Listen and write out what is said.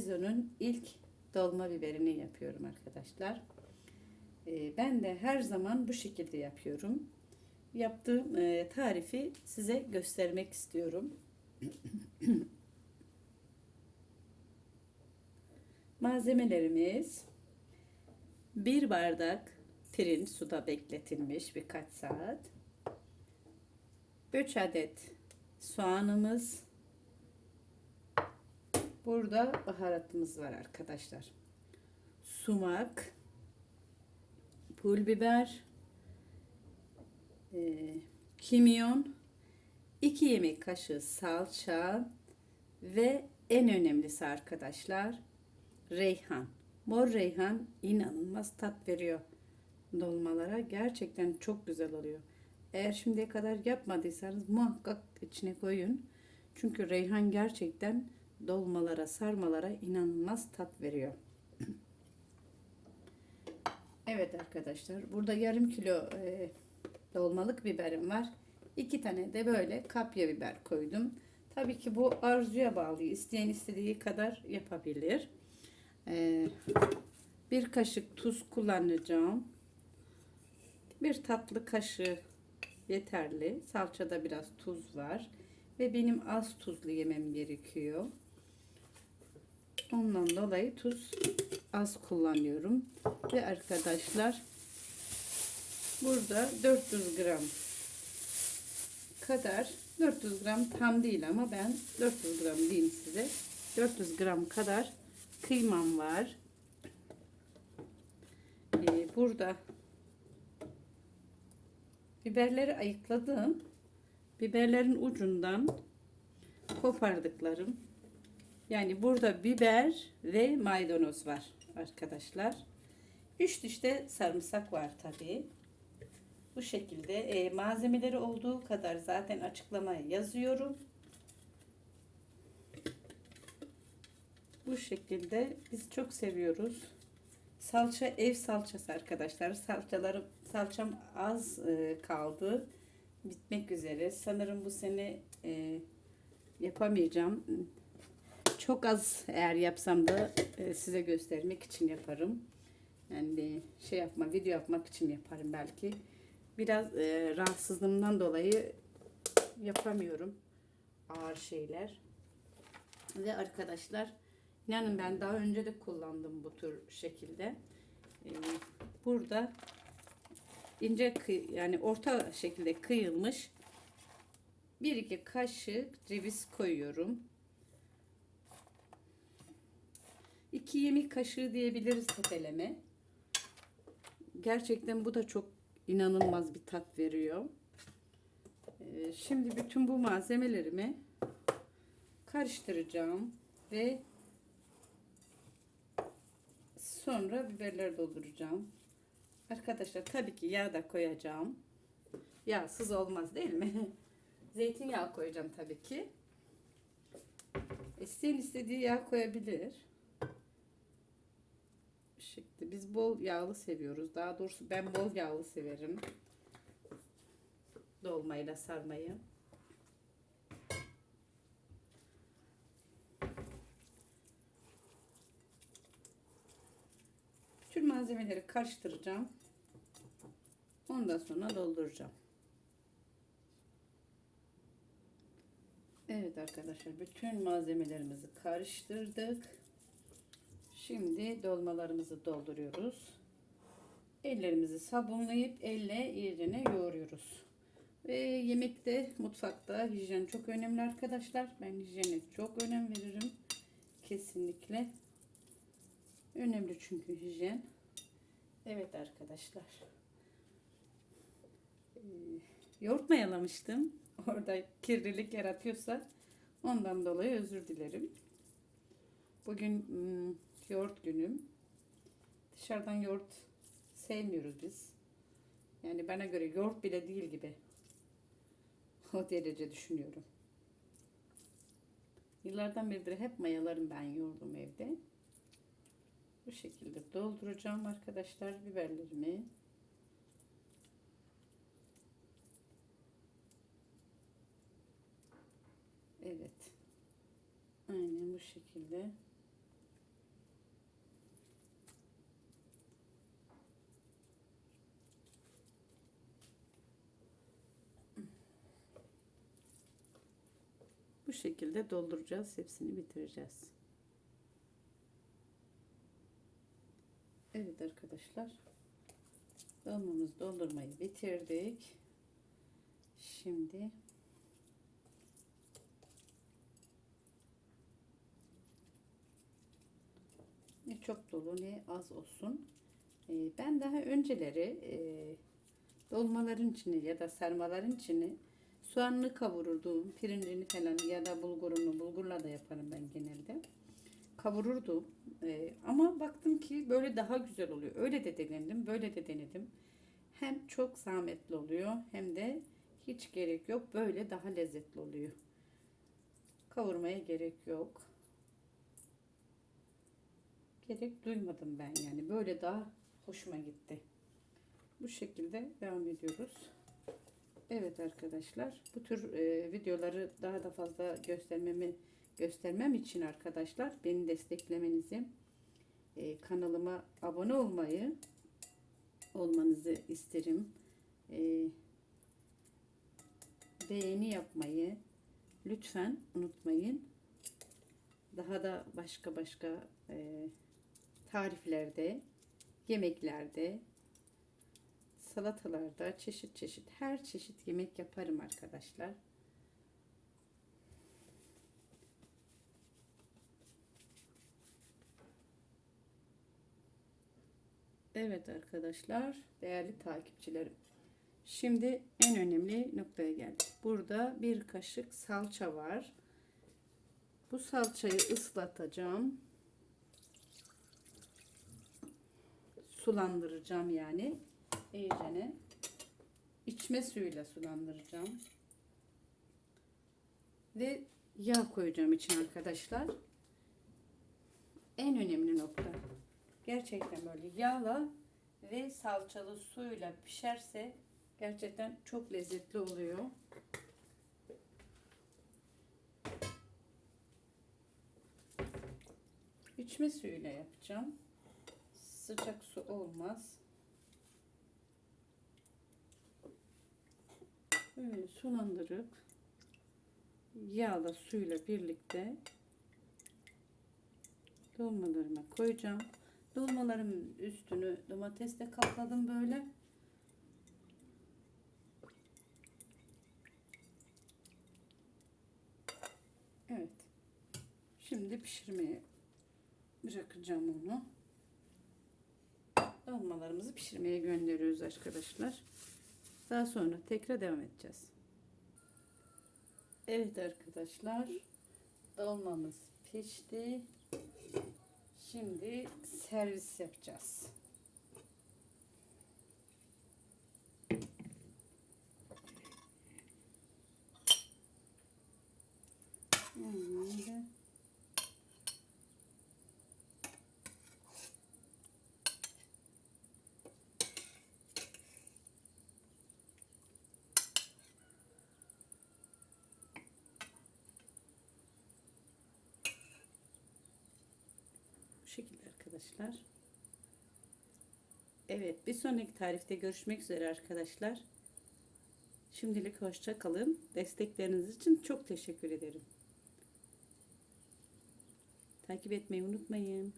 sezonun ilk dolma biberini yapıyorum arkadaşlar. Ee, ben de her zaman bu şekilde yapıyorum. Yaptığım e, tarifi size göstermek istiyorum. Malzemelerimiz bir bardak pirinç suda bekletilmiş birkaç saat. 3 adet soğanımız. Burada baharatımız var arkadaşlar. Sumak, pul biber, e, kimyon, 2 yemek kaşığı salça ve en önemlisi arkadaşlar reyhan. Mor reyhan inanılmaz tat veriyor dolmalara. Gerçekten çok güzel oluyor. Eğer şimdiye kadar yapmadıysanız muhakkak içine koyun. Çünkü reyhan gerçekten dolmalara, sarmalara inanılmaz tat veriyor. Evet arkadaşlar, burada yarım kilo e, dolmalık biberim var. İki tane de böyle kapya biber koydum. Tabii ki bu arzuya bağlı. İsteyen istediği kadar yapabilir. Ee, bir kaşık tuz kullanacağım. Bir tatlı kaşığı yeterli. Salçada biraz tuz var. Ve benim az tuzlu yemem gerekiyor. Ondan dolayı tuz az kullanıyorum. Ve arkadaşlar burada 400 gram kadar 400 gram tam değil ama ben 400 gram diyeyim size. 400 gram kadar kıymam var. Ee, burada biberleri ayıkladım. Biberlerin ucundan kopardıklarım. Yani burada biber ve maydanoz var arkadaşlar. 3 diş de sarımsak var tabii. Bu şekilde e, malzemeleri olduğu kadar zaten açıklamaya yazıyorum. Bu şekilde biz çok seviyoruz. Salça ev salçası arkadaşlar. Salçalarım salçam az e, kaldı. Bitmek üzere. Sanırım bu sene e, yapamayacağım. Çok az eğer yapsam da e, size göstermek için yaparım. Yani şey yapma, video yapmak için yaparım belki. Biraz e, rahatsızlığımdan dolayı yapamıyorum ağır şeyler. Ve arkadaşlar inanın ben daha önce de kullandım bu tür şekilde. E, burada ince kıy yani orta şekilde kıyılmış bir iki kaşık ceviz koyuyorum. 2 yemek kaşığı diyebiliriz tepeleme. Gerçekten bu da çok inanılmaz bir tat veriyor. Ee, şimdi bütün bu malzemelerimi karıştıracağım ve sonra biberleri dolduracağım. Arkadaşlar tabii ki yağ da koyacağım. Yağsız olmaz değil mi? Zeytinyağı koyacağım tabii ki. İsteyen istediği yağ koyabilir. Şekilde biz bol yağlı seviyoruz. Daha doğrusu ben bol yağlı severim. Dolmayla sarmayı. Bütün malzemeleri karıştıracağım. Ondan sonra dolduracağım. Evet arkadaşlar bütün malzemelerimizi karıştırdık. Şimdi dolmalarımızı dolduruyoruz. Ellerimizi sabunlayıp elle iyicene yoğuruyoruz. Ve yemekte, mutfakta hijyen çok önemli arkadaşlar. Ben hijyene çok önem veririm. Kesinlikle. Önemli çünkü hijyen. Evet arkadaşlar. Ee, yoğurt mayalamıştım. Orada kirlilik yaratıyorsa ondan dolayı özür dilerim. Bugün ım, yoğurt günüm. Dışarıdan yoğurt sevmiyoruz biz. Yani bana göre yoğurt bile değil gibi. O derece düşünüyorum. Yıllardan beridir hep mayalarım ben yoğurdum evde. Bu şekilde dolduracağım arkadaşlar biberlerimi. Evet. Aynen bu şekilde. Bu şekilde dolduracağız. Hepsini bitireceğiz. Evet arkadaşlar. Dolmamızı doldurmayı bitirdik. Şimdi ne çok dolu ne az olsun. Ee, ben daha önceleri e, dolmaların içini ya da sarmaların içini soğanlı kavururdum. Pirincini falan ya da bulgurunu bulgurla da yaparım ben genelde. Kavururdum. Ee, ama baktım ki böyle daha güzel oluyor. Öyle de denedim, böyle de denedim. Hem çok zahmetli oluyor hem de hiç gerek yok. Böyle daha lezzetli oluyor. Kavurmaya gerek yok. Gerek duymadım ben yani. Böyle daha hoşuma gitti. Bu şekilde devam ediyoruz. Evet arkadaşlar bu tür e, videoları daha da fazla göstermemi göstermem için arkadaşlar beni desteklemenizi e, kanalıma abone olmayı olmanızı isterim. E, beğeni yapmayı lütfen unutmayın. Daha da başka başka e, tariflerde, yemeklerde, salatalarda çeşit çeşit her çeşit yemek yaparım arkadaşlar. Evet arkadaşlar, değerli takipçilerim. Şimdi en önemli noktaya geldik. Burada bir kaşık salça var. Bu salçayı ıslatacağım. Sulandıracağım yani. İçme suyuyla sulandıracağım. Ve yağ koyacağım için arkadaşlar. En önemli nokta. Gerçekten böyle yağla ve salçalı suyla pişerse gerçekten çok lezzetli oluyor. İçme suyuyla yapacağım. Sıcak su olmaz. Böyle sulandırıp yağla suyla birlikte dolmalarıma koyacağım. Dolmalarımın üstünü domatesle kapladım böyle. Evet. Şimdi pişirmeye bırakacağım onu. Dolmalarımızı pişirmeye gönderiyoruz arkadaşlar. Daha sonra tekrar devam edeceğiz. Evet arkadaşlar. Dolmamız pişti. Şimdi servis yapacağız. Şimdi bu şekilde arkadaşlar. Evet bir sonraki tarifte görüşmek üzere arkadaşlar. Şimdilik hoşça kalın. Destekleriniz için çok teşekkür ederim. Takip etmeyi unutmayın.